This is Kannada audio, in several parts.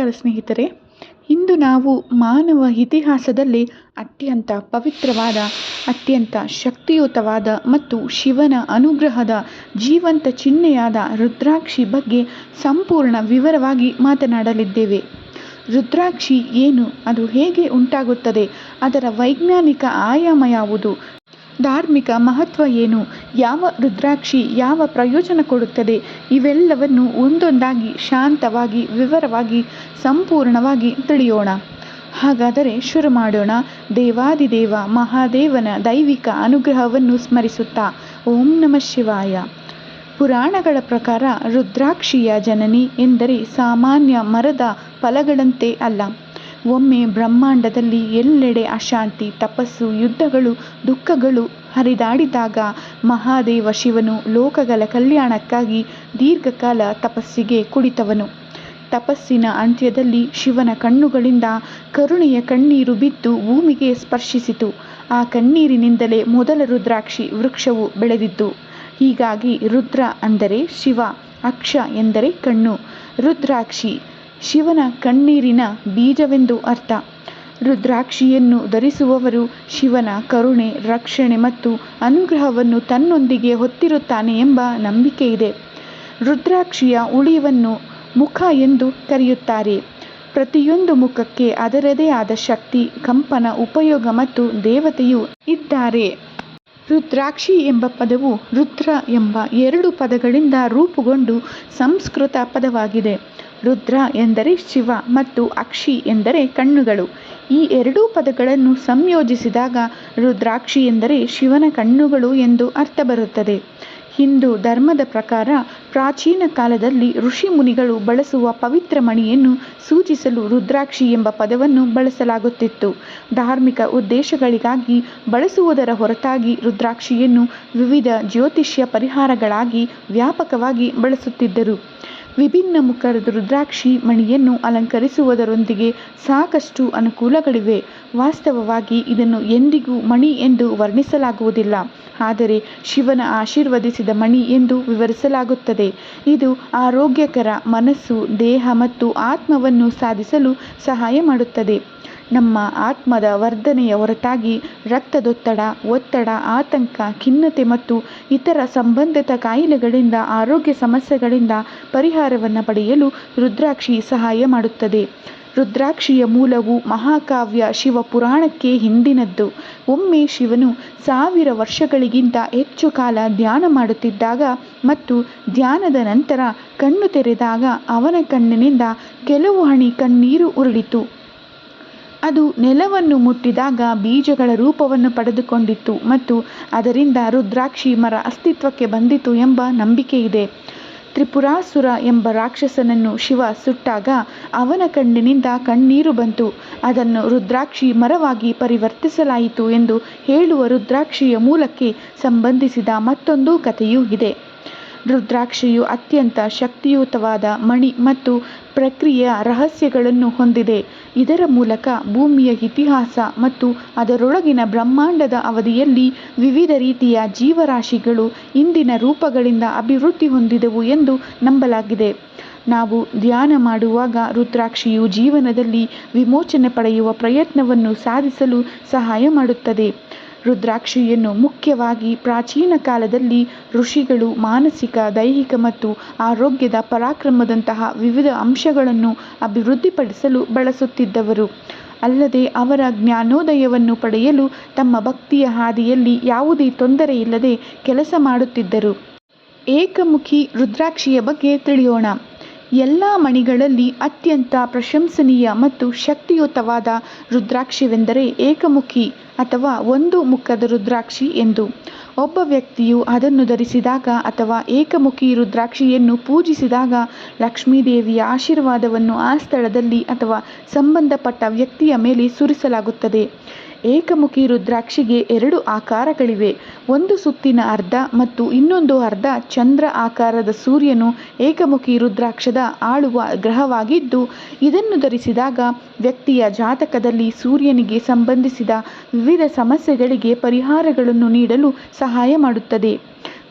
ನಮಸ್ಕಾರ ಸ್ನೇಹಿತರೆ, ಇಂದು ನಾವು ಮಾನವ ಇತಿಹಾಸದಲ್ಲಿ ಅತ್ಯಂತ ಪವಿತ್ರವಾದ, ಅತ್ಯಂತ ಶಕ್ತಿಯುತವಾದ ಮತ್ತು ಶಿವನ ಅನುಗ್ರಹದ ಜೀವಂತ ಚಿಹ್ನೆಯಾದ ರುದ್ರಾಕ್ಷಿ ಬಗ್ಗೆ ಸಂಪೂರ್ಣ ವಿವರವಾಗಿ ಮಾತನಾಡಲಿದ್ದೇವೆ. ರುದ್ರಾಕ್ಷಿ ಏನು, ಅದು ಹೇಗೆ ಉಂಟಾಗುತ್ತದೆ, ಅದರ ವೈಜ್ಞಾನಿಕ ಆಯಾಮ ಯಾವುದು ಧಾರ್ಮಿಕ ಮಹತ್ವ ಏನು? ಯಾವ ರುದ್ರಾಕ್ಷಿ ಯಾವ ಪ್ರಯೋಜನ ಕೊಡುತ್ತದೆ? ಇವೆಲ್ಲವನ್ನು ಒಂದೊಂದಾಗಿ ಶಾಂತವಾಗಿ, ವಿವರವಾಗಿ, ಸಂಪೂರ್ಣವಾಗಿ ತಿಳಿಯೋಣ. ಹಾಗಾದರೆ ಶುರು ಮಾಡೋಣ. ದೇವಾದಿದೇವ ಮಹಾದೇವನ ದೈವಿಕ ಅನುಗ್ರಹವನ್ನು ಸ್ಮರಿಸುತ್ತಾ ಓಂ ನಮಃ ಶಿವಾಯ. ಪುರಾಣಗಳ ಪ್ರಕಾರ ರುದ್ರಾಕ್ಷಿಯ ಜನನಿ ಎಂದರೆ ಸಾಮಾನ್ಯ ಮರದ ಫಲಗಳಂತೆ ಅಲ್ಲ. ಒಮ್ಮೆ ಬ್ರಹ್ಮಾಂಡದಲ್ಲಿ ಎಲ್ಲೆಡೆ ಅಶಾಂತಿ, ತಪಸ್ಸು, ಯುದ್ಧಗಳು, ದುಃಖಗಳು ಹರಿದಾಡಿದಾಗ ಮಹಾದೇವ ಶಿವನು ಲೋಕಗಳ ಕಲ್ಯಾಣಕ್ಕಾಗಿ ದೀರ್ಘಕಾಲ ತಪಸ್ಸಿಗೆ ಕುಳಿತವನು. ತಪಸ್ಸಿನ ಅಂತ್ಯದಲ್ಲಿ ಶಿವನ ಕಣ್ಣುಗಳಿಂದ ಕರುಣೆಯ ಕಣ್ಣೀರು ಬಿದ್ದು ಭೂಮಿಗೆ ಸ್ಪರ್ಶಿಸಿತು. ಆ ಕಣ್ಣೀರಿನಿಂದಲೇ ಮೊದಲ ರುದ್ರಾಕ್ಷಿ ವೃಕ್ಷವು ಬೆಳೆದಿತ್ತು. ಹೀಗಾಗಿ ರುದ್ರ ಅಂದರೆ ಶಿವ, ಅಕ್ಷ ಎಂದರೆ ಕಣ್ಣು. ರುದ್ರಾಕ್ಷಿ ಶಿವನ ಕಣ್ಣೀರಿನ ಬೀಜವೆಂದು ಅರ್ಥ. ರುದ್ರಾಕ್ಷಿಯನ್ನು ಧರಿಸುವವರು ಶಿವನ ಕರುಣೆ, ರಕ್ಷಣೆ ಮತ್ತು ಅನುಗ್ರಹವನ್ನು ತನ್ನೊಂದಿಗೆ ಹೊತ್ತಿರುತ್ತಾನೆ ಎಂಬ ನಂಬಿಕೆ ಇದೆ. ರುದ್ರಾಕ್ಷಿಯ ಉಳಿವನ್ನು ಮುಖ ಎಂದು ಕರೆಯುತ್ತಾರೆ. ಪ್ರತಿಯೊಂದು ಮುಖಕ್ಕೆ ಅದರದೇ ಆದ ಶಕ್ತಿ, ಕಂಪನ, ಉಪಯೋಗ ಮತ್ತು ದೇವತೆಯು ಇದ್ದಾರೆ. ರುದ್ರಾಕ್ಷಿ ಎಂಬ ಪದವು ರುದ್ರ ಎಂಬ ಎರಡು ಪದಗಳಿಂದ ರೂಪುಗೊಂಡು ಸಂಸ್ಕೃತ ಪದವಾಗಿದೆ. ರುದ್ರ ಎಂದರೆ ಶಿವ ಮತ್ತು ಅಕ್ಷಿ ಎಂದರೆ ಕಣ್ಣುಗಳು. ಈ ಎರಡೂ ಪದಗಳನ್ನು ಸಂಯೋಜಿಸಿದಾಗ ರುದ್ರಾಕ್ಷಿ ಎಂದರೆ ಶಿವನ ಕಣ್ಣುಗಳು ಎಂದು ಅರ್ಥ ಬರುತ್ತದೆ. ಹಿಂದೂ ಧರ್ಮದ ಪ್ರಕಾರ ಪ್ರಾಚೀನ ಕಾಲದಲ್ಲಿ ಋಷಿ ಮುನಿಗಳು ಬಳಸುವ ಪವಿತ್ರ ಮಣಿಯನ್ನು ಸೂಚಿಸಲು ರುದ್ರಾಕ್ಷಿ ಎಂಬ ಪದವನ್ನು ಬಳಸಲಾಗುತ್ತಿತ್ತು. ಧಾರ್ಮಿಕ ಉದ್ದೇಶಗಳಿಗಾಗಿ ಬಳಸುವುದರ ಹೊರತಾಗಿ ರುದ್ರಾಕ್ಷಿಯನ್ನು ವಿವಿಧ ಜ್ಯೋತಿಷ್ಯ ಪರಿಹಾರಗಳಾಗಿ ವ್ಯಾಪಕವಾಗಿ ಬಳಸುತ್ತಿದ್ದರು. ವಿಭಿನ್ನ ಮುಖದ ರುದ್ರಾಕ್ಷಿ ಮಣಿಯನ್ನು ಅಲಂಕರಿಸುವುದರೊಂದಿಗೆ ಸಾಕಷ್ಟು ಅನುಕೂಲಗಳಿವೆ. ವಾಸ್ತವವಾಗಿ ಇದನ್ನು ಎಂದಿಗೂ ಮಣಿ ಎಂದು ವರ್ಣಿಸಲಾಗುವುದಿಲ್ಲ. ಆದರೆ ಶಿವನ ಆಶೀರ್ವದಿಸಿದ ಮಣಿ ಎಂದು ವಿವರಿಸಲಾಗುತ್ತದೆ. ಇದು ಆರೋಗ್ಯಕರ ಮನಸ್ಸು, ದೇಹ ಮತ್ತು ಆತ್ಮವನ್ನು ಸಾಧಿಸಲು ಸಹಾಯ ಮಾಡುತ್ತದೆ. ನಮ್ಮ ಆತ್ಮದ ವರ್ಧನೆಯ ಹೊರತಾಗಿ ರಕ್ತದೊತ್ತಡ, ಒತ್ತಡ, ಆತಂಕ, ಖಿನ್ನತೆ ಮತ್ತು ಇತರ ಸಂಬಂಧಿತ ಕಾಯಿಲೆಗಳಿಂದ, ಆರೋಗ್ಯ ಸಮಸ್ಯೆಗಳಿಂದ ಪರಿಹಾರವನ್ನು ಪಡೆಯಲು ರುದ್ರಾಕ್ಷಿ ಸಹಾಯ ಮಾಡುತ್ತದೆ. ರುದ್ರಾಕ್ಷಿಯ ಮೂಲವು ಮಹಾಕಾವ್ಯ ಶಿವಪುರಾಣಕ್ಕೆ ಹಿಂದಿನದ್ದು. ಒಮ್ಮೆ ಶಿವನು ಸಾವಿರ ವರ್ಷಗಳಿಗಿಂತ ಹೆಚ್ಚು ಕಾಲ ಧ್ಯಾನ ಮಾಡುತ್ತಿದ್ದಾಗ ಮತ್ತು ಧ್ಯಾನದ ನಂತರ ಕಣ್ಣು ತೆರೆದಾಗ ಅವನ ಕಣ್ಣಿನಿಂದ ಕೆಲವು ಹನಿ ಕಣ್ಣೀರು ಉರುಳಿತು. ಅದು ನೆಲವನ್ನು ಮುಟ್ಟಿದಾಗ ಬೀಜಗಳ ರೂಪವನ್ನು ಪಡೆದುಕೊಂಡಿತ್ತು ಮತ್ತು ಅದರಿಂದ ರುದ್ರಾಕ್ಷಿ ಮರ ಅಸ್ತಿತ್ವಕ್ಕೆ ಬಂದಿತು ಎಂಬ ನಂಬಿಕೆ ಇದೆ. ತ್ರಿಪುರಾಸುರ ಎಂಬ ರಾಕ್ಷಸನನ್ನು ಶಿವ ಸುಟ್ಟಾಗ ಅವನ ಕಣ್ಣಿನಿಂದ ಕಣ್ಣೀರು ಬಂತು. ಅದನ್ನು ರುದ್ರಾಕ್ಷಿ ಮರವಾಗಿ ಪರಿವರ್ತಿಸಲಾಯಿತು ಎಂದು ಹೇಳುವ ರುದ್ರಾಕ್ಷಿಯ ಮೂಲಕ್ಕೆ ಸಂಬಂಧಿಸಿದ ಮತ್ತೊಂದು ಕಥೆಯೂ ಇದೆ. ರುದ್ರಾಕ್ಷಿಯು ಅತ್ಯಂತ ಶಕ್ತಿಯುತವಾದ ಮಣಿ ಮತ್ತು ಪ್ರಕ್ರಿಯೆಯ ರಹಸ್ಯಗಳನ್ನು ಹೊಂದಿದೆ. ಇದರ ಮೂಲಕ ಭೂಮಿಯ ಇತಿಹಾಸ ಮತ್ತು ಅದರೊಳಗಿನ ಬ್ರಹ್ಮಾಂಡದ ಅವಧಿಯಲ್ಲಿ ವಿವಿಧ ರೀತಿಯ ಜೀವರಾಶಿಗಳು ಇಂದಿನ ರೂಪಗಳಿಂದ ಅಭಿವೃದ್ಧಿ ಹೊಂದಿದವು ಎಂದು ನಂಬಲಾಗಿದೆ. ನಾವು ಧ್ಯಾನ ಮಾಡುವಾಗ ರುದ್ರಾಕ್ಷಿಯು ಜೀವನದಲ್ಲಿ ವಿಮೋಚನೆ ಪಡೆಯುವ ಪ್ರಯತ್ನವನ್ನು ಸಾಧಿಸಲು ಸಹಾಯ ಮಾಡುತ್ತದೆ. ರುದ್ರಾಕ್ಷಿಯನ್ನು ಮುಖ್ಯವಾಗಿ ಪ್ರಾಚೀನ ಕಾಲದಲ್ಲಿ ಋಷಿಗಳು ಮಾನಸಿಕ, ದೈಹಿಕ ಮತ್ತು ಆರೋಗ್ಯದ ಪರಾಕ್ರಮದಂತಹ ವಿವಿಧ ಅಂಶಗಳನ್ನು ಅಭಿವೃದ್ಧಿಪಡಿಸಲು ಬಳಸುತ್ತಿದ್ದವರು. ಅಲ್ಲದೆ ಅವರ ಜ್ಞಾನೋದಯವನ್ನು ಪಡೆಯಲು ತಮ್ಮ ಭಕ್ತಿಯ ಹಾದಿಯಲ್ಲಿ ಯಾವುದೇ ತೊಂದರೆಯಿಲ್ಲದೆ ಕೆಲಸ ಮಾಡುತ್ತಿದ್ದರು. ಏಕಮುಖಿ ರುದ್ರಾಕ್ಷಿಯ ಬಗ್ಗೆ ತಿಳಿಯೋಣ. ಎಲ್ಲ ಮಣಿಗಳಲ್ಲಿ ಅತ್ಯಂತ ಪ್ರಶಂಸನೀಯ ಮತ್ತು ಶಕ್ತಿಯುತವಾದ ರುದ್ರಾಕ್ಷಿವೆಂದರೆ ಏಕಮುಖಿ ಅಥವಾ ಒಂದು ಮುಖದ ರುದ್ರಾಕ್ಷಿ ಎಂದು. ಒಬ್ಬ ವ್ಯಕ್ತಿಯು ಅದನ್ನು ಧರಿಸಿದಾಗ ಅಥವಾ ಏಕಮುಖಿ ರುದ್ರಾಕ್ಷಿಯನ್ನು ಪೂಜಿಸಿದಾಗ ಲಕ್ಷ್ಮೀದೇವಿಯ ಆಶೀರ್ವಾದವನ್ನು ಆ ಸ್ಥಳದಲ್ಲಿ ಅಥವಾ ಸಂಬಂಧಪಟ್ಟ ವ್ಯಕ್ತಿಯ ಮೇಲೆ ಸುರಿಸಲಾಗುತ್ತದೆ. ಏಕಮುಖಿ ರುದ್ರಾಕ್ಷಿಗೆ ಎರಡು ಆಕಾರಗಳಿವೆ. ಒಂದು ಸುತ್ತಿನ ಅರ್ಧ ಮತ್ತು ಇನ್ನೊಂದು ಅರ್ಧ ಚಂದ್ರ ಆಕಾರದ ಸೂರ್ಯನು ಏಕಮುಖಿ ರುದ್ರಾಕ್ಷದ ಆಳುವ ಗ್ರಹವಾಗಿದ್ದು, ಇದನ್ನು ಧರಿಸಿದಾಗ ವ್ಯಕ್ತಿಯ ಜಾತಕದಲ್ಲಿ ಸೂರ್ಯನಿಗೆ ಸಂಬಂಧಿಸಿದ ವಿವಿಧ ಸಮಸ್ಯೆಗಳಿಗೆ ಪರಿಹಾರಗಳನ್ನು ನೀಡಲು ಸಹಾಯ ಮಾಡುತ್ತದೆ.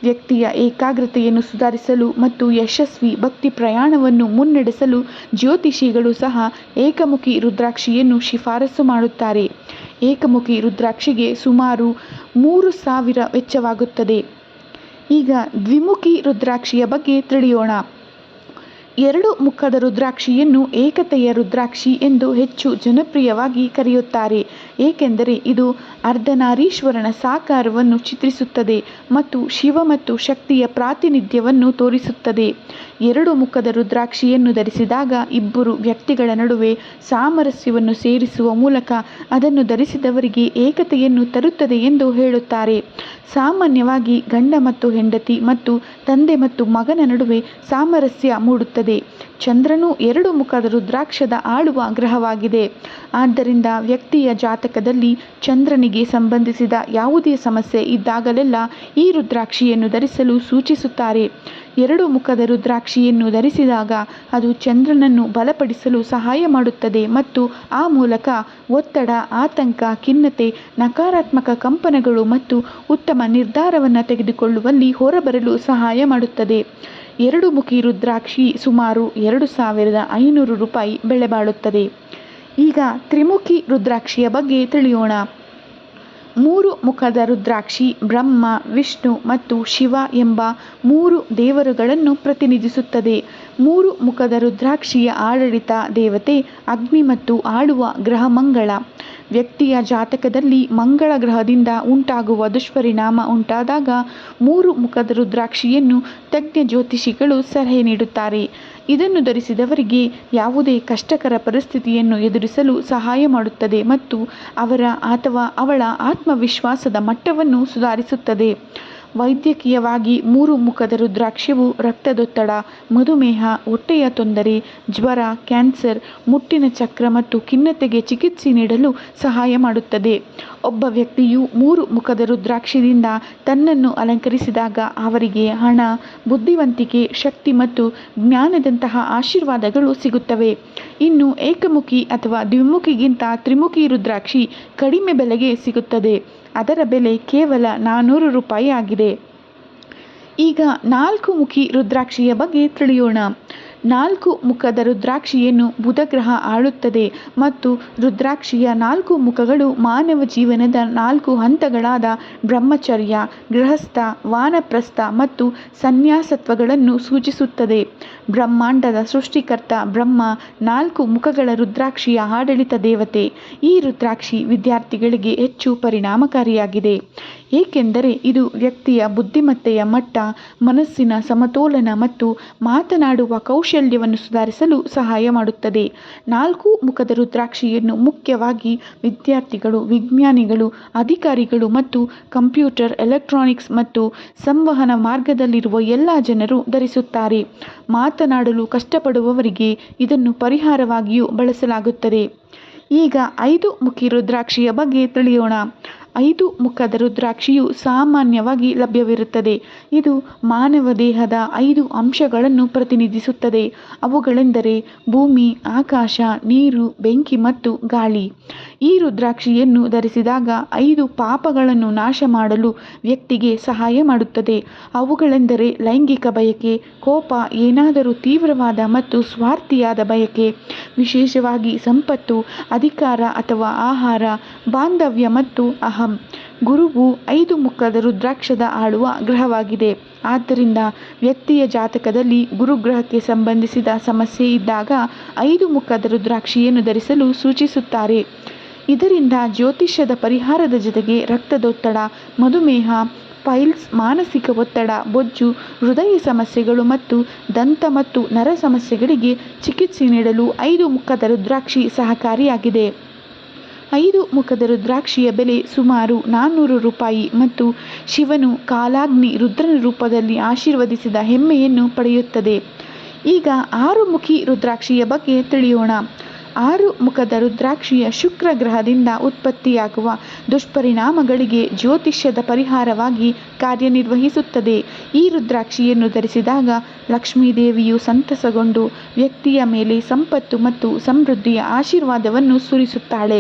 ವ್ಯಕ್ತಿಯ ಏಕಾಗ್ರತೆಯನ್ನು ಸುಧಾರಿಸಲು ಮತ್ತು ಯಶಸ್ವಿ ಭಕ್ತಿ ಪ್ರಯಾಣವನ್ನು ಮುನ್ನಡೆಸಲು ಜ್ಯೋತಿಷಿಗಳು ಸಹ ಏಕಮುಖಿ ರುದ್ರಾಕ್ಷಿಯನ್ನು ಶಿಫಾರಸು ಮಾಡುತ್ತಾರೆ. ಏಕಮುಖಿ ರುದ್ರಾಕ್ಷಿಗೆ ಸುಮಾರು ಮೂರು ಸಾವಿರ ವೆಚ್ಚವಾಗುತ್ತದೆ. ಈಗ ದ್ವಿಮುಖಿ ರುದ್ರಾಕ್ಷಿಯ ಬಗ್ಗೆ ತಿಳಿಯೋಣ. ಎರಡು ಮುಖದ ರುದ್ರಾಕ್ಷಿಯನ್ನು ಏಕತೆಯ ರುದ್ರಾಕ್ಷಿ ಎಂದು ಹೆಚ್ಚು ಜನಪ್ರಿಯವಾಗಿ ಕರೆಯುತ್ತಾರೆ. ಏಕೆಂದರೆ ಇದು ಅರ್ಧನಾರೀಶ್ವರನ ಸಾಕಾರವನ್ನು ಚಿತ್ರಿಸುತ್ತದೆ ಮತ್ತು ಶಿವ ಮತ್ತು ಶಕ್ತಿಯ ಪ್ರಾತಿನಿಧ್ಯವನ್ನು ತೋರಿಸುತ್ತದೆ. ಎರಡು ಮುಖದ ರುದ್ರಾಕ್ಷಿಯನ್ನು ಧರಿಸಿದಾಗ ಇಬ್ಬರು ವ್ಯಕ್ತಿಗಳ ನಡುವೆ ಸಾಮರಸ್ಯವನ್ನು ಸೇರಿಸುವ ಮೂಲಕ ಅದನ್ನು ಧರಿಸಿದವರಿಗೆ ಏಕತೆಯನ್ನು ತರುತ್ತದೆ ಎಂದು ಹೇಳುತ್ತಾರೆ. ಸಾಮಾನ್ಯವಾಗಿ ಗಂಡ ಮತ್ತು ಹೆಂಡತಿ ಮತ್ತು ತಂದೆ ಮತ್ತು ಮಗನ ನಡುವೆ ಸಾಮರಸ್ಯ ಮೂಡುತ್ತದೆ. ಚಂದ್ರನು ಎರಡು ಮುಖದ ರುದ್ರಾಕ್ಷದ ಆಳುವ ಗ್ರಹವಾಗಿದೆ. ಆದ್ದರಿಂದ ವ್ಯಕ್ತಿಯ ಜಾತಕದಲ್ಲಿ ಚಂದ್ರನಿಗೆ ಸಂಬಂಧಿಸಿದ ಯಾವುದೇ ಸಮಸ್ಯೆ ಇದ್ದಾಗಲೆಲ್ಲ ಈ ರುದ್ರಾಕ್ಷಿಯನ್ನು ಧರಿಸಲು ಸೂಚಿಸುತ್ತಾರೆ. ಎರಡು ಮುಖದ ರುದ್ರಾಕ್ಷಿಯನ್ನು ಧರಿಸಿದಾಗ ಅದು ಚಂದ್ರನನ್ನು ಬಲಪಡಿಸಲು ಸಹಾಯ ಮಾಡುತ್ತದೆ ಮತ್ತು ಆ ಮೂಲಕ ಒತ್ತಡ, ಆತಂಕ, ಖಿನ್ನತೆ, ನಕಾರಾತ್ಮಕ ಕಂಪನಗಳು ಮತ್ತು ಉತ್ತಮ ನಿರ್ಧಾರವನ್ನು ತೆಗೆದುಕೊಳ್ಳುವಲ್ಲಿ ಹೊರಬರಲು ಸಹಾಯ ಮಾಡುತ್ತದೆ. ಎರಡು ಮುಖಿ ರುದ್ರಾಕ್ಷಿ ಸುಮಾರು ಎರಡು ಸಾವಿರದ ಐನೂರು ರೂಪಾಯಿ ಬೆಲೆ ಬಾಳುತ್ತದೆ ಈಗ ತ್ರಿಮುಖಿ ರುದ್ರಾಕ್ಷಿಯ ಬಗ್ಗೆ ತಿಳಿಯೋಣ. ಮೂರು ಮುಖದ ರುದ್ರಾಕ್ಷಿ, ಬ್ರಹ್ಮ, ವಿಷ್ಣು ಮತ್ತು ಶಿವ ಎಂಬ ಮೂರು ದೇವರುಗಳನ್ನು ಪ್ರತಿನಿಧಿಸುತ್ತದೆ. ಮೂರು ಮುಖದ ರುದ್ರಾಕ್ಷಿಯ ಆಡಳಿತ ದೇವತೆ ಅಗ್ನಿ ಮತ್ತು ಆಳುವ ಗ್ರಹ ಮಂಗಳ ವ್ಯಕ್ತಿಯ ಜಾತಕದಲ್ಲಿ ಮಂಗಳ ಗ್ರಹದಿಂದ ಉಂಟಾಗುವ ದುಷ್ಪರಿಣಾಮ ಉಂಟಾದಾಗ ಮೂರು ಮುಖದ ರುದ್ರಾಕ್ಷಿಯನ್ನು ತಜ್ಞ ಜ್ಯೋತಿಷಿಗಳು ಸಲಹೆ ನೀಡುತ್ತಾರೆ. ಇದನ್ನು ಧರಿಸಿದವರಿಗೆ ಯಾವುದೇ ಕಷ್ಟಕರ ಪರಿಸ್ಥಿತಿಯನ್ನು ಎದುರಿಸಲು ಸಹಾಯ ಮಾಡುತ್ತದೆ ಮತ್ತು ಅವರ ಅಥವಾ ಅವಳ ಆತ್ಮವಿಶ್ವಾಸದ ಮಟ್ಟವನ್ನು ಸುಧಾರಿಸುತ್ತದೆ. ವೈದ್ಯಕೀಯವಾಗಿ ಮೂರು ಮುಖದ ರುದ್ರಾಕ್ಷಿಯು ರಕ್ತದೊತ್ತಡ, ಮಧುಮೇಹ, ಹೊಟ್ಟೆಯ ತೊಂದರೆ, ಜ್ವರ, ಕ್ಯಾನ್ಸರ್, ಮುಟ್ಟಿನ ಚಕ್ರ ಮತ್ತು ಖಿನ್ನತೆಗೆ ಚಿಕಿತ್ಸೆ ನೀಡಲು ಸಹಾಯ ಮಾಡುತ್ತದೆ. ಒಬ್ಬ ವ್ಯಕ್ತಿಯು ಮೂರು ಮುಖದ ರುದ್ರಾಕ್ಷಿದಿಂದ ತನ್ನನ್ನು ಅಲಂಕರಿಸಿದಾಗ ಅವರಿಗೆ ಹಣ, ಬುದ್ಧಿವಂತಿಕೆ, ಶಕ್ತಿ ಮತ್ತು ಜ್ಞಾನದಂತಹ ಆಶೀರ್ವಾದಗಳು ಸಿಗುತ್ತವೆ. ಇನ್ನು ಏಕಮುಖಿ ಅಥವಾ ದ್ವಿಮುಖಿಗಿಂತ ತ್ರಿಮುಖಿ ರುದ್ರಾಕ್ಷಿ ಕಡಿಮೆ ಬೆಲೆಗೆ ಸಿಗುತ್ತದೆ. ಅದರ ಬೆಲೆ ಕೇವಲ ನಾನ್ನೂರು ರೂಪಾಯಿ ಆಗಿದೆ. ಈಗ ನಾಲ್ಕು ಮುಖಿ ರುದ್ರಾಕ್ಷಿಯ ಬಗ್ಗೆ ತಿಳಿಯೋಣ. ನಾಲ್ಕು ಮುಖದ ರುದ್ರಾಕ್ಷಿಯನ್ನು ಬುಧಗ್ರಹ ಆಳುತ್ತದೆ ಮತ್ತು ರುದ್ರಾಕ್ಷಿಯ ನಾಲ್ಕು ಮುಖಗಳು ಮಾನವ ಜೀವನದ ನಾಲ್ಕು ಹಂತಗಳಾದ ಬ್ರಹ್ಮಚರ್ಯ, ಗೃಹಸ್ಥ, ವಾನಪ್ರಸ್ಥ ಮತ್ತು ಸನ್ಯಾಸತ್ವಗಳನ್ನು ಸೂಚಿಸುತ್ತದೆ. ಬ್ರಹ್ಮಾಂಡದ ಸೃಷ್ಟಿಕರ್ತ ಬ್ರಹ್ಮ ನಾಲ್ಕು ಮುಖಗಳ ರುದ್ರಾಕ್ಷಿಯ ಆಡಳಿತ ದೇವತೆ. ಈ ರುದ್ರಾಕ್ಷಿ ವಿದ್ಯಾರ್ಥಿಗಳಿಗೆ ಹೆಚ್ಚು ಪರಿಣಾಮಕಾರಿಯಾಗಿದೆ. ಏಕೆಂದರೆ ಇದು ವ್ಯಕ್ತಿಯ ಬುದ್ಧಿಮತ್ತೆಯ ಮಟ್ಟ, ಮನಸ್ಸಿನ ಸಮತೋಲನ ಮತ್ತು ಮಾತನಾಡುವ ಕೌಶಲ್ಯವನ್ನು ಸುಧಾರಿಸಲು ಸಹಾಯ ಮಾಡುತ್ತದೆ. ನಾಲ್ಕು ಮುಖದ ರುದ್ರಾಕ್ಷಿಯನ್ನು ಮುಖ್ಯವಾಗಿ ವಿದ್ಯಾರ್ಥಿಗಳು, ವಿಜ್ಞಾನಿಗಳು, ಅಧಿಕಾರಿಗಳು ಮತ್ತು ಕಂಪ್ಯೂಟರ್, ಎಲೆಕ್ಟ್ರಾನಿಕ್ಸ್ ಮತ್ತು ಸಂವಹನ ಮಾರ್ಗದಲ್ಲಿರುವ ಎಲ್ಲ ಜನರು ಧರಿಸುತ್ತಾರೆ. ಮಾತನಾಡಲು ಕಷ್ಟಪಡುವವರಿಗೆ ಇದನ್ನು ಪರಿಹಾರವಾಗಿಯೂ ಬಳಸಲಾಗುತ್ತದೆ. ಈಗ ಐದು ಮುಖಿ ರುದ್ರಾಕ್ಷಿಯ ಬಗ್ಗೆ ತಿಳಿಯೋಣ. ಐದು ಮುಖದ ರುದ್ರಾಕ್ಷಿಯು ಸಾಮಾನ್ಯವಾಗಿ ಲಭ್ಯವಿರುತ್ತದೆ. ಇದು ಮಾನವ ದೇಹದ ಐದು ಅಂಶಗಳನ್ನು ಪ್ರತಿನಿಧಿಸುತ್ತದೆ. ಅವುಗಳೆಂದರೆ ಭೂಮಿ, ಆಕಾಶ, ನೀರು, ಬೆಂಕಿ ಮತ್ತು ಗಾಳಿ. ಈ ರುದ್ರಾಕ್ಷಿಯನ್ನು ಧರಿಸಿದಾಗ ಐದು ಪಾಪಗಳನ್ನು ನಾಶ ಮಾಡಲು ವ್ಯಕ್ತಿಗೆ ಸಹಾಯ ಮಾಡುತ್ತದೆ. ಅವುಗಳೆಂದರೆ ಲೈಂಗಿಕ ಬಯಕೆ, ಕೋಪ, ಏನಾದರೂ ತೀವ್ರವಾದ ಮತ್ತು ಸ್ವಾರ್ಥಿಯಾದ ಬಯಕೆ, ವಿಶೇಷವಾಗಿ ಸಂಪತ್ತು, ಅಧಿಕಾರ ಅಥವಾ ಆಹಾರ, ಬಾಂಧವ್ಯ ಮತ್ತು ಅಹಂ. ಗುರುವು ಐದು ಮುಖದ ರುದ್ರಾಕ್ಷದ ಆಳುವ ಗ್ರಹವಾಗಿದೆ. ಆದ್ದರಿಂದ ವ್ಯಕ್ತಿಯ ಜಾತಕದಲ್ಲಿ ಗುರುಗ್ರಹಕ್ಕೆ ಸಂಬಂಧಿಸಿದ ಸಮಸ್ಯೆ ಇದ್ದಾಗ ಐದು ಮುಖದ ರುದ್ರಾಕ್ಷಿಯನ್ನು ಧರಿಸಲು ಸೂಚಿಸುತ್ತಾರೆ. ಇದರಿಂದ ಜ್ಯೋತಿಷ್ಯದ ಪರಿಹಾರದ ಜೊತೆಗೆ ರಕ್ತದೊತ್ತಡ, ಮಧುಮೇಹ, ಪೈಲ್ಸ್, ಮಾನಸಿಕ ಒತ್ತಡ, ಬೊಜ್ಜು, ಹೃದಯ ಸಮಸ್ಯೆಗಳು ಮತ್ತು ದಂತ ಮತ್ತು ನರ ಸಮಸ್ಯೆಗಳಿಗೆ ಚಿಕಿತ್ಸೆ ನೀಡಲು ಐದು ಮುಖದ ರುದ್ರಾಕ್ಷಿ ಸಹಕಾರಿಯಾಗಿದೆ. ಐದು ಮುಖದ ರುದ್ರಾಕ್ಷಿಯ ಬೆಲೆ ಸುಮಾರು ನಾನ್ನೂರು ರೂಪಾಯಿ ಮತ್ತು ಶಿವನು ಕಾಲಾಗ್ನಿ ರುದ್ರನ ರೂಪದಲ್ಲಿ ಆಶೀರ್ವದಿಸಿದ ಹೆಮ್ಮೆಯನ್ನು ಪಡೆಯುತ್ತದೆ. ಈಗ ಆರು ಮುಖಿ ರುದ್ರಾಕ್ಷಿಯ ಬಗ್ಗೆ ತಿಳಿಯೋಣ. ಆರು ಮುಖದ ರುದ್ರಾಕ್ಷಿಯ ಶುಕ್ರ ಗ್ರಹದಿಂದ ಉತ್ಪತ್ತಿಯಾಗುವ ದುಷ್ಪರಿಣಾಮಗಳಿಗೆ ಜ್ಯೋತಿಷ್ಯದ ಪರಿಹಾರವಾಗಿ ಕಾರ್ಯನಿರ್ವಹಿಸುತ್ತದೆ. ಈ ರುದ್ರಾಕ್ಷಿಯನ್ನು ಧರಿಸಿದಾಗ ಲಕ್ಷ್ಮೀದೇವಿಯು ಸಂತಸಗೊಂಡು ವ್ಯಕ್ತಿಯ ಮೇಲೆ ಸಂಪತ್ತು ಮತ್ತು ಸಮೃದ್ಧಿಯ ಆಶೀರ್ವಾದವನ್ನು ಸುರಿಸುತ್ತಾಳೆ.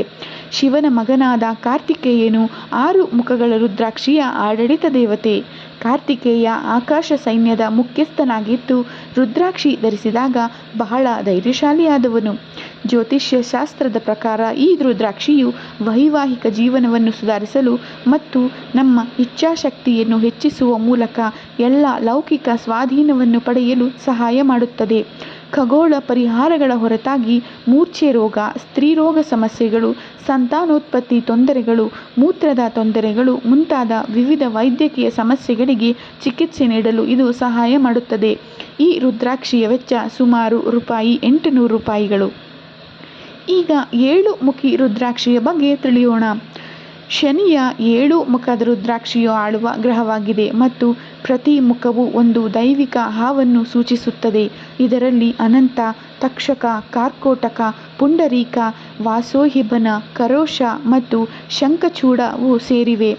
ಶಿವನ ಮಗನಾದ ಕಾರ್ತಿಕೇಯನು ಆರು ಮುಖಗಳ ರುದ್ರಾಕ್ಷಿಯ ಆಡಳಿತ ದೇವತೆ. ಕಾರ್ತಿಕೇಯ ಆಕಾಶ ಸೈನ್ಯದ ಮುಖ್ಯಸ್ಥನಾಗಿದ್ದು, ರುದ್ರಾಕ್ಷಿ ಧರಿಸಿದಾಗ ಬಹಳ ಧೈರ್ಯಶಾಲಿಯಾದವನು. ಜ್ಯೋತಿಷ್ಯ ಶಾಸ್ತ್ರದ ಪ್ರಕಾರ ಈ ರುದ್ರಾಕ್ಷಿಯು ವೈವಾಹಿಕ ಜೀವನವನ್ನು ಸುಧಾರಿಸಲು ಮತ್ತು ನಮ್ಮ ಇಚ್ಛಾಶಕ್ತಿಯನ್ನು ಹೆಚ್ಚಿಸುವ ಮೂಲಕ ಎಲ್ಲ ಲೌಕಿಕ ಸ್ವಾಧೀನವನ್ನು ಪಡೆಯಲು ಸಹಾಯ ಮಾಡುತ್ತದೆ. ಖಗೋಳ ಪರಿಹಾರಗಳ ಹೊರತಾಗಿ ಮೂರ್ಛೆ ರೋಗ ಸ್ತ್ರೀರೋಗ ಸಮಸ್ಯೆಗಳು, ಸಂತಾನೋತ್ಪತ್ತಿ ತೊಂದರೆಗಳು, ಮೂತ್ರದ ತೊಂದರೆಗಳು ಮುಂತಾದ ವಿವಿಧ ವೈದ್ಯಕೀಯ ಸಮಸ್ಯೆಗಳಿಗೆ ಚಿಕಿತ್ಸೆ ನೀಡಲು ಇದು ಸಹಾಯ ಮಾಡುತ್ತದೆ. ಈ ರುದ್ರಾಕ್ಷಿಯ ವೆಚ್ಚ ಸುಮಾರು ರೂಪಾಯಿ ಎಂಟುನೂರು ರೂಪಾಯಿಗಳು. ಈಗ ಏಳು ಮುಖಿ ರುದ್ರಾಕ್ಷಿಯ ಬಗ್ಗೆ ತಿಳಿಯೋಣ. ಶನಿಯ ಏಳು ಮುಖದ ರುದ್ರಾಕ್ಷಿಯು ಆಳುವ ಗ್ರಹವಾಗಿದೆ ಮತ್ತು ಪ್ರತಿ ಮುಖವು ಒಂದು ದೈವಿಕ ಹಾವನ್ನು ಸೂಚಿಸುತ್ತದೆ. ಇದರಲ್ಲಿ ಅನಂತ, ತಕ್ಷಕ, ಕಾರ್ಕೋಟಕ, ಪುಂಡರೀಕ, ವಾಸೋಹಿಬನ ಕರೋಷ ಮತ್ತು ಶಂಖಚೂಡವು ಸೇರಿವೆ.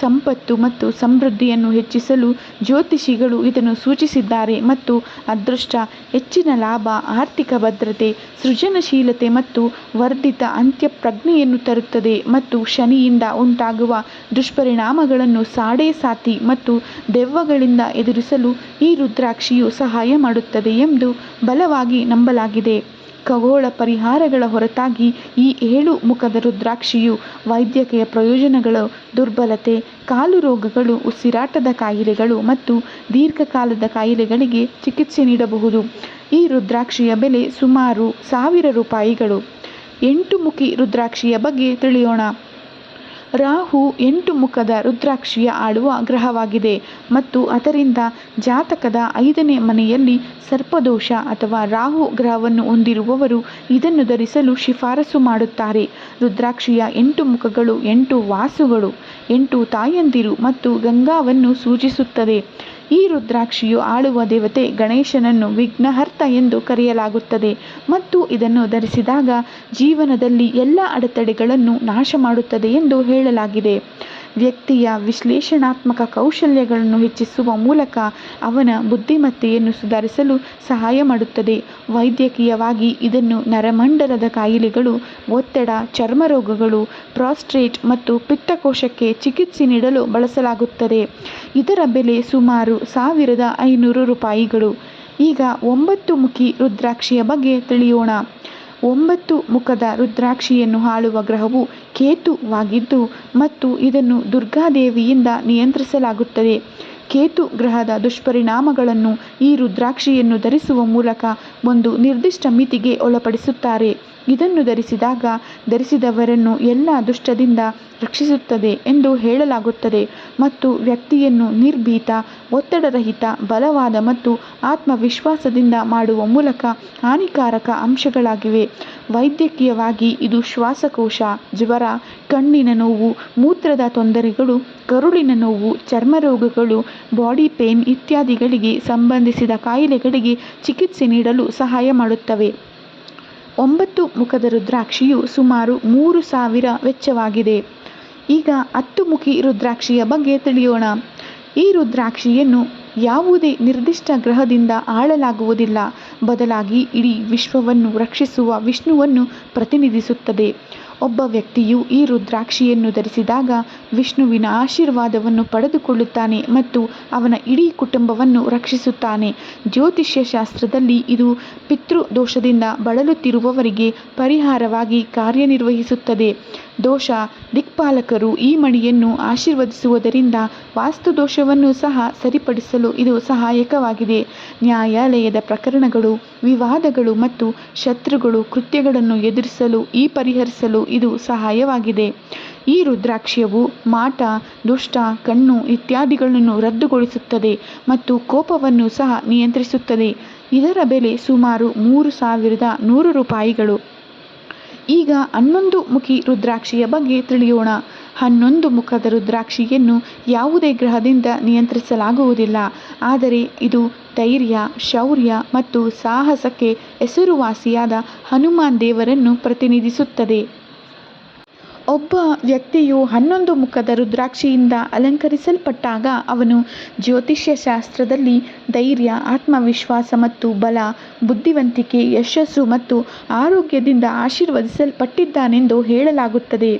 ಸಂಪತ್ತು ಮತ್ತು ಸಮೃದ್ಧಿಯನ್ನು ಹೆಚ್ಚಿಸಲು ಜ್ಯೋತಿಷಿಗಳು ಇದನ್ನು ಸೂಚಿಸಿದ್ದಾರೆ ಮತ್ತು ಅದೃಷ್ಟ, ಹೆಚ್ಚಿನ ಲಾಭ, ಆರ್ಥಿಕ ಭದ್ರತೆ, ಸೃಜನಶೀಲತೆ ಮತ್ತು ವರ್ಧಿತ ಅಂತ್ಯಪ್ರಜ್ಞೆಯನ್ನು ತರುತ್ತದೆ ಮತ್ತು ಶನಿಯಿಂದ ಉಂಟಾಗುವ ದುಷ್ಪರಿಣಾಮಗಳನ್ನು ಸಾಡೆ ಸಾತಿ ಮತ್ತು ದೆವ್ವಗಳಿಂದ ಎದುರಿಸಲು ಈ ರುದ್ರಾಕ್ಷಿಯು ಸಹಾಯ ಮಾಡುತ್ತದೆ ಎಂದು ಬಲವಾಗಿ ನಂಬಲಾಗಿದೆ. ಖಗೋಳ ಪರಿಹಾರಗಳ ಹೊರತಾಗಿ ಈ ಏಳು ಮುಖದ ರುದ್ರಾಕ್ಷಿಯು ವೈದ್ಯಕೀಯ ಪ್ರಯೋಜನಗಳು ದುರ್ಬಲತೆ, ಕಾಲು ರೋಗಗಳು, ಉಸಿರಾಟದ ಕಾಯಿಲೆಗಳು ಮತ್ತು ದೀರ್ಘಕಾಲದ ಕಾಯಿಲೆಗಳಿಗೆ ಚಿಕಿತ್ಸೆ ನೀಡಬಹುದು. ಈ ರುದ್ರಾಕ್ಷಿಯ ಬೆಲೆ ಸುಮಾರು ಸಾವಿರ ರೂಪಾಯಿಗಳು. ಎಂಟು ಮುಖಿ ರುದ್ರಾಕ್ಷಿಯ ಬಗ್ಗೆ ತಿಳಿಯೋಣ. ರಾಹು ಎಂಟು ಮುಖದ ರುದ್ರಾಕ್ಷಿಯ ಆಳುವ ಗ್ರಹವಾಗಿದೆ ಮತ್ತು ಅದರಿಂದ ಜಾತಕದ ಐದನೇ ಮನೆಯಲ್ಲಿ ಸರ್ಪದೋಷ ಅಥವಾ ರಾಹು ಗ್ರಹವನ್ನು ಹೊಂದಿರುವವರು ಇದನ್ನು ಧರಿಸಲು ಶಿಫಾರಸು ಮಾಡುತ್ತಾರೆ. ರುದ್ರಾಕ್ಷಿಯ ಎಂಟು ಮುಖಗಳು ಎಂಟು ವಾಸುಗಳು, ಎಂಟು ತಾಯಂದಿರು ಮತ್ತು ಗಂಗಾವನ್ನು ಸೂಚಿಸುತ್ತದೆ. ಈ ರುದ್ರಾಕ್ಷಿಯು ಆಳುವ ದೇವತೆ ಗಣೇಶನನ್ನು ವಿಘ್ನಹರ್ತ ಎಂದು ಕರೆಯಲಾಗುತ್ತದೆ ಮತ್ತು ಇದನ್ನು ಧರಿಸಿದಾಗ ಜೀವನದಲ್ಲಿ ಎಲ್ಲ ಅಡೆತಡೆಗಳನ್ನು ನಾಶ ಮಾಡುತ್ತದೆ ಎಂದು ಹೇಳಲಾಗಿದೆ. ವ್ಯಕ್ತಿಯ ವಿಶ್ಲೇಷಣಾತ್ಮಕ ಕೌಶಲ್ಯಗಳನ್ನು ಹೆಚ್ಚಿಸುವ ಮೂಲಕ ಅವನ ಬುದ್ಧಿಮತ್ತೆಯನ್ನು ಸುಧಾರಿಸಲು ಸಹಾಯ ಮಾಡುತ್ತದೆ. ವೈದ್ಯಕೀಯವಾಗಿ ಇದನ್ನು ನರಮಂಡಲದ ಕಾಯಿಲೆಗಳು, ಒತ್ತಡ, ಚರ್ಮರೋಗಗಳು, ಪ್ರಾಸ್ಟ್ರೇಟ್ ಮತ್ತು ಪಿತ್ತಕೋಶಕ್ಕೆ ಚಿಕಿತ್ಸೆ ನೀಡಲು ಬಳಸಲಾಗುತ್ತದೆ. ಇದರ ಬೆಲೆ ಸುಮಾರು ಸಾವಿರದ ಐನೂರು ರೂಪಾಯಿಗಳು. ಈಗ ಒಂಬತ್ತು ಮುಖಿ ರುದ್ರಾಕ್ಷಿಯ ಬಗ್ಗೆ ತಿಳಿಯೋಣ. ಒಂಬತ್ತು ಮುಖದ ರುದ್ರಾಕ್ಷಿಯನ್ನು ಆಳುವ ಗ್ರಹವು ಕೇತುವಾಗಿದ್ದು ಮತ್ತು ಇದನ್ನು ದುರ್ಗಾದೇವಿಯಿಂದ ನಿಯಂತ್ರಿಸಲಾಗುತ್ತದೆ. ಕೇತು ಗ್ರಹದ ದುಷ್ಪರಿಣಾಮಗಳನ್ನು ಈ ರುದ್ರಾಕ್ಷಿಯನ್ನು ಧರಿಸುವ ಮೂಲಕ ಒಂದು ನಿರ್ದಿಷ್ಟ ಮಿತಿಗೆ ಒಳಪಡಿಸುತ್ತಾರೆ. ಇದನ್ನು ಧರಿಸಿದಾಗ ಧರಿಸಿದವರನ್ನು ಎಲ್ಲ ದುಷ್ಟದಿಂದ ರಕ್ಷಿಸುತ್ತದೆ ಎಂದು ಹೇಳಲಾಗುತ್ತದೆ ಮತ್ತು ವ್ಯಕ್ತಿಯನ್ನು ನಿರ್ಭೀತ, ಒತ್ತಡರಹಿತ, ಬಲವಾದ ಮತ್ತು ಆತ್ಮವಿಶ್ವಾಸದಿಂದ ಮಾಡುವ ಮೂಲಕ ಹಾನಿಕಾರಕ ಅಂಶಗಳಾಗಿವೆ. ವೈದ್ಯಕೀಯವಾಗಿ ಇದು ಶ್ವಾಸಕೋಶ, ಜ್ವರ, ಕಣ್ಣಿನ ನೋವು, ಮೂತ್ರದ ತೊಂದರೆಗಳು, ಕರುಳಿನ ನೋವು ಚರ್ಮರೋಗಗಳು ಬಾಡಿ ಪೇನ್ ಇತ್ಯಾದಿಗಳಿಗೆ ಸಂಬಂಧಿಸಿದ ಕಾಯಿಲೆಗಳಿಗೆ ಚಿಕಿತ್ಸೆ ನೀಡಲು ಸಹಾಯ ಮಾಡುತ್ತವೆ. ಒಂಬತ್ತು ಮುಖದ ರುದ್ರಾಕ್ಷಿಯು ಸುಮಾರು ಮೂರು ಸಾವಿರ ವೆಚ್ಚವಾಗಿದೆ. ಈಗ ಹತ್ತು ಮುಖಿ ರುದ್ರಾಕ್ಷಿಯ ಬಗ್ಗೆ ತಿಳಿಯೋಣ. ಈ ರುದ್ರಾಕ್ಷಿಯನ್ನು ಯಾವುದೇ ನಿರ್ದಿಷ್ಟ ಗ್ರಹದಿಂದ ಆಳಲಾಗುವುದಿಲ್ಲ. ಬದಲಾಗಿ ಇಡೀ ವಿಶ್ವವನ್ನು ರಕ್ಷಿಸುವ ವಿಷ್ಣುವನ್ನು ಪ್ರತಿನಿಧಿಸುತ್ತದೆ. ಒಬ್ಬ ವ್ಯಕ್ತಿಯು ಈ ರುದ್ರಾಕ್ಷಿಯನ್ನು ಧರಿಸಿದಾಗ ವಿಷ್ಣುವಿನ ಆಶೀರ್ವಾದವನ್ನು ಪಡೆದುಕೊಳ್ಳುತ್ತಾನೆ ಮತ್ತು ಅವನ ಇಡೀ ಕುಟುಂಬವನ್ನು ರಕ್ಷಿಸುತ್ತಾನೆ. ಜ್ಯೋತಿಷ್ಯ ಶಾಸ್ತ್ರದಲ್ಲಿ ಇದು ಪಿತೃದೋಷದಿಂದ ಬಳಲುತ್ತಿರುವವರಿಗೆ ಪರಿಹಾರವಾಗಿ ಕಾರ್ಯನಿರ್ವಹಿಸುತ್ತದೆ. ದೋಷ ದಿಕ್ಪಾಲಕರು ಈ ಮಣಿಯನ್ನು ಆಶೀರ್ವದಿಸುವುದರಿಂದ ವಾಸ್ತು ದೋಷವನ್ನು ಸಹ ಸರಿಪಡಿಸಲು ಇದು ಸಹಾಯಕವಾಗಿದೆ. ನ್ಯಾಯಾಲಯದ ಪ್ರಕರಣಗಳು, ವಿವಾದಗಳು ಮತ್ತು ಶತ್ರುಗಳು ಕೃತ್ಯಗಳನ್ನು ಎದುರಿಸಲು, ಈ ಪರಿಹರಿಸಲು ಇದು ಸಹಾಯವಾಗಿದೆ. ಈ ರುದ್ರಾಕ್ಷಿಯವು ಮಾಟ, ದುಷ್ಟ, ಕಣ್ಣು ಇತ್ಯಾದಿಗಳನ್ನು ರದ್ದುಗೊಳಿಸುತ್ತದೆ ಮತ್ತು ಕೋಪವನ್ನು ಸಹ ನಿಯಂತ್ರಿಸುತ್ತದೆ. ಇದರ ಬೆಲೆ ಸುಮಾರು ಮೂರು ಸಾವಿರದ ನೂರು ರೂಪಾಯಿಗಳು. ಈಗ ಹನ್ನೊಂದು ಮುಖಿ ರುದ್ರಾಕ್ಷಿಯ ಬಗ್ಗೆ ತಿಳಿಯೋಣ. ಹನ್ನೊಂದು ಮುಖದ ರುದ್ರಾಕ್ಷಿಯನ್ನು ಯಾವುದೇ ಗ್ರಹದಿಂದ ನಿಯಂತ್ರಿಸಲಾಗುವುದಿಲ್ಲ. ಆದರೆ ಇದು ಧೈರ್ಯ ಶೌರ್ಯ ಮತ್ತು ಸಾಹಸಕ್ಕೆ ಹೆಸರುವಾಸಿಯಾದ ಹನುಮಾನ್ ದೇವರನ್ನು ಪ್ರತಿನಿಧಿಸುತ್ತದೆ. ಒಬ್ಬ ವ್ಯಕ್ತಿಯು ಹನ್ನೊಂದು ಮುಖದ ರುದ್ರಾಕ್ಷಿಯಿಂದ ಅಲಂಕರಿಸಲ್ಪಟ್ಟಾಗ ಅವನು ಜ್ಯೋತಿಷ್ಯ ಶಾಸ್ತ್ರದಲ್ಲಿ ಧೈರ್ಯ, ಆತ್ಮವಿಶ್ವಾಸ ಮತ್ತು ಬಲ, ಬುದ್ಧಿವಂತಿಕೆ, ಯಶಸ್ಸು ಮತ್ತು ಆರೋಗ್ಯದಿಂದ ಆಶೀರ್ವದಿಸಲ್ಪಟ್ಟಿದ್ದಾನೆಂದು ಹೇಳಲಾಗುತ್ತದೆ.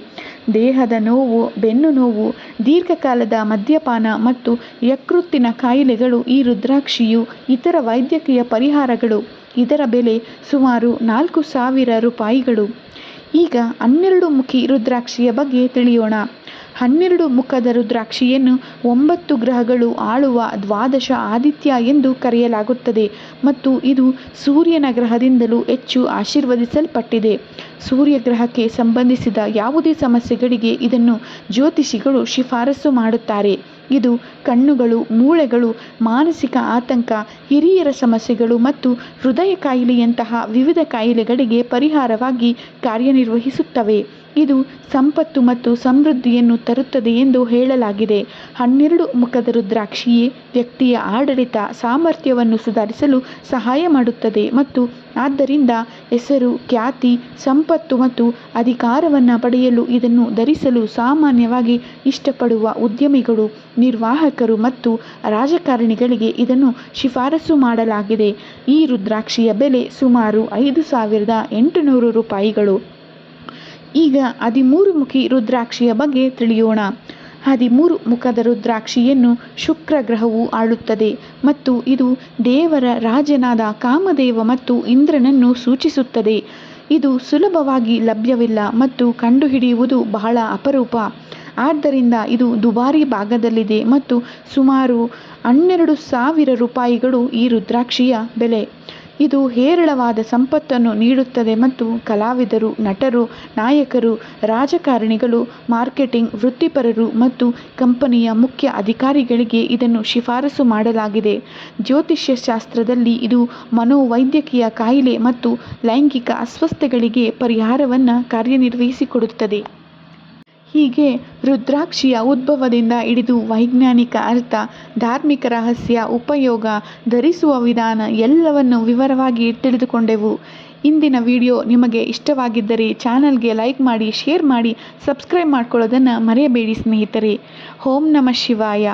ದೇಹದ ನೋವು, ಬೆನ್ನು ನೋವು, ದೀರ್ಘಕಾಲದ ಮದ್ಯಪಾನ ಮತ್ತು ಯಕೃತ್ತಿನ ಕಾಯಿಲೆಗಳು ಈ ರುದ್ರಾಕ್ಷಿಯು ಇತರ ವೈದ್ಯಕೀಯ ಪರಿಹಾರಗಳು. ಇದರ ಬೆಲೆ ಸುಮಾರು ನಾಲ್ಕು ಸಾವಿರ ರೂಪಾಯಿಗಳು. ಈಗ ಹನ್ನೆರಡು ಮುಖಿ ರುದ್ರಾಕ್ಷಿಯ ಬಗ್ಗೆ ತಿಳಿಯೋಣ. ಹನ್ನೆರಡು ಮುಖದ ರುದ್ರಾಕ್ಷಿಯನ್ನು ಒಂಬತ್ತು ಗ್ರಹಗಳು ಆಳುವ ದ್ವಾದಶ ಆದಿತ್ಯ ಎಂದು ಕರೆಯಲಾಗುತ್ತದೆ ಮತ್ತು ಇದು ಸೂರ್ಯನ ಗ್ರಹದಿಂದಲೂ ಹೆಚ್ಚು ಆಶೀರ್ವದಿಸಲ್ಪಟ್ಟಿದೆ. ಸೂರ್ಯ ಗ್ರಹಕ್ಕೆ ಸಂಬಂಧಿಸಿದ ಯಾವುದೇ ಸಮಸ್ಯೆಗಳಿಗೆ ಇದನ್ನು ಜ್ಯೋತಿಷಿಗಳು ಶಿಫಾರಸು ಮಾಡುತ್ತಾರೆ. ಇದು ಕಣ್ಣುಗಳು ಮೂಳೆಗಳು ಮಾನಸಿಕ ಆತಂಕ ಹಿರಿಯರ ಸಮಸ್ಯೆಗಳು ಮತ್ತು ಹೃದಯ ಕಾಯಿಲೆಯಂತಹ ವಿವಿಧ ಕಾಯಿಲೆಗಳಿಗೆ ಪರಿಹಾರವಾಗಿ ಕಾರ್ಯನಿರ್ವಹಿಸುತ್ತವೆ. ಇದು ಸಂಪತ್ತು ಮತ್ತು ಸಮೃದ್ಧಿಯನ್ನು ತರುತ್ತದೆ ಎಂದು ಹೇಳಲಾಗಿದೆ. ಹನ್ನೆರಡು ಮುಖದ ರುದ್ರಾಕ್ಷಿಯೇ ವ್ಯಕ್ತಿಯ ಆಡಳಿತ ಸಾಮರ್ಥ್ಯವನ್ನು ಸುಧಾರಿಸಲು ಸಹಾಯ ಮಾಡುತ್ತದೆ ಮತ್ತು ಆದ್ದರಿಂದ ಹೆಸರು, ಖ್ಯಾತಿ, ಸಂಪತ್ತು ಮತ್ತು ಅಧಿಕಾರವನ್ನು ಪಡೆಯಲು ಇದನ್ನು ಧರಿಸಲು ಸಾಮಾನ್ಯವಾಗಿ ಇಷ್ಟಪಡುವ ಉದ್ಯಮಿಗಳು, ನಿರ್ವಾಹಕರು ಮತ್ತು ರಾಜಕಾರಣಿಗಳಿಗೆ ಇದನ್ನು ಶಿಫಾರಸು ಮಾಡಲಾಗಿದೆ. ಈ ರುದ್ರಾಕ್ಷಿಯ ಬೆಲೆ ಸುಮಾರು ಐದು ಸಾವಿರದ ಎಂಟುನೂರು ರೂಪಾಯಿಗಳು. ಈಗ ಹದಿಮೂರು ಮುಖಿ ರುದ್ರಾಕ್ಷಿಯ ಬಗ್ಗೆ ತಿಳಿಯೋಣ. ಹದಿಮೂರು ಮುಖದ ರುದ್ರಾಕ್ಷಿಯನ್ನು ಶುಕ್ರ ಗ್ರಹವು ಆಳುತ್ತದೆ ಮತ್ತು ಇದು ದೇವರ ರಾಜನಾದ ಕಾಮದೇವ ಮತ್ತು ಇಂದ್ರನನ್ನು ಸೂಚಿಸುತ್ತದೆ. ಇದು ಸುಲಭವಾಗಿ ಲಭ್ಯವಿಲ್ಲ ಮತ್ತು ಕಂಡುಹಿಡಿಯುವುದು ಬಹಳ ಅಪರೂಪ. ಆದ್ದರಿಂದ ಇದು ದುಬಾರಿ ಭಾಗದಲ್ಲಿದೆ ಮತ್ತು ಸುಮಾರು ಹನ್ನೆರಡು ಸಾವಿರ ರೂಪಾಯಿಗಳು ಈ ರುದ್ರಾಕ್ಷಿಯ ಬೆಲೆ. ಇದು ಹೇರಳವಾದ ಸಂಪತ್ತನ್ನು ನೀಡುತ್ತದೆ ಮತ್ತು ಕಲಾವಿದರು, ನಟರು, ನಾಯಕರು, ರಾಜಕಾರಣಿಗಳು, ಮಾರ್ಕೆಟಿಂಗ್ ವೃತ್ತಿಪರರು ಮತ್ತು ಕಂಪನಿಯ ಮುಖ್ಯ ಅಧಿಕಾರಿಗಳಿಗೆ ಇದನ್ನು ಶಿಫಾರಸು ಮಾಡಲಾಗಿದೆ. ಜ್ಯೋತಿಷ್ಯ ಶಾಸ್ತ್ರದಲ್ಲಿ ಇದು ಮನೋವೈದ್ಯಕೀಯ ಕಾಯಿಲೆ ಮತ್ತು ಲೈಂಗಿಕ ಅಸ್ವಸ್ಥತೆಗಳಿಗೆ ಪರಿಹಾರವನ್ನು ಕಾರ್ಯನಿರ್ವಹಿಸಿಕೊಡುತ್ತದೆ. ಹೀಗೆ ರುದ್ರಾಕ್ಷಿಯ ಉದ್ಭವದಿಂದ ಹಿಡಿದು ವೈಜ್ಞಾನಿಕ ಅರ್ಥ, ಧಾರ್ಮಿಕ ರಹಸ್ಯ, ಉಪಯೋಗ, ಧರಿಸುವ ವಿಧಾನ ಎಲ್ಲವನ್ನು ವಿವರವಾಗಿ ತಿಳಿದುಕೊಂಡೆವು. ಇಂದಿನ ವಿಡಿಯೋ ನಿಮಗೆ ಇಷ್ಟವಾಗಿದ್ದರೆ ಚಾನಲ್ಗೆ ಲೈಕ್ ಮಾಡಿ, ಶೇರ್ ಮಾಡಿ, ಸಬ್ಸ್ಕ್ರೈಬ್ ಮಾಡ್ಕೊಳ್ಳೋದನ್ನು ಮರೆಯಬೇಡಿ ಸ್ನೇಹಿತರೆ. ಓಂ ನಮಃ ಶಿವಾಯ.